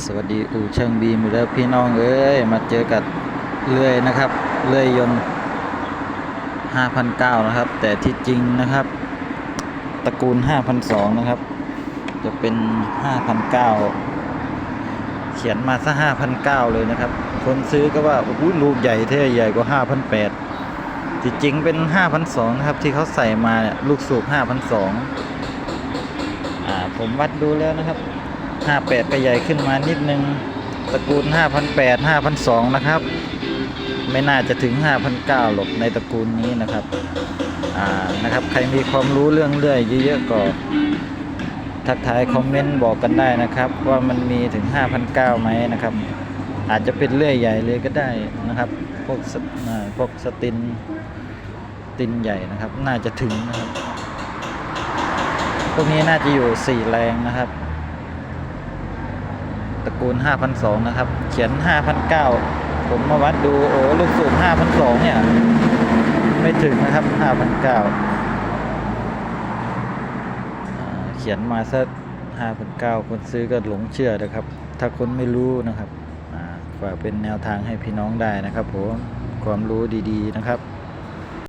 สวัสดีอู่ช่างบีมแล้วพี่น้องเอ้ยมาเจอกับเลื่อยนะครับ เลื่อยยนต์5,009นะครับ แต่ที่จริงนะครับ ตระกูล5,002นะครับ จะเป็น5,009เขียนมาซะ5,009เลยนะครับ คนซื้อก็ว่าโอ้โหลูกใหญ่เท่ใหญ่กว่า5,008ที่จริงเป็น5,002นะครับ ที่เขาใส่มาเนี่ยลูกสูบ5,002อ่าผมวัดดูแล้วนะครับ 58 ก็ใหญ่ขึ้นมานิดนึง ตระกูล5,008 5,002นะครับ ไม่น่าจะถึง5,009หรอกในตระกูลนี้นะครับอ่านะครับใครมีความรู้เรื่องเลื่อยเยอะๆก็ทักทายคอมเมนต์บอกกันได้นะครับ ว่ามันมีถึง5,009ไหมนะครับ อาจจะเป็นเลื่อยใหญ่เลยก็ได้นะครับ พวกสพวกสตินตินใหญ่นะครับ น่าจะถึงนะครับ พวกนี้น่าจะอยู่ 4 แรงนะครับ ตระกูล5,002นะครับ เขียน5,009ผมมาวัดดูโอ้ลูกสูบ5,002เนี่ย ไม่ถึงนะครับ5,009อ่าเขียนมาสัก5,009คนซื้อก็หลงเชื่อนะครับ ถ้าคนไม่รู้นะครับฝากเป็นแนวทางให้พี่น้องได้นะครับผมความรู้ดีๆนะครับ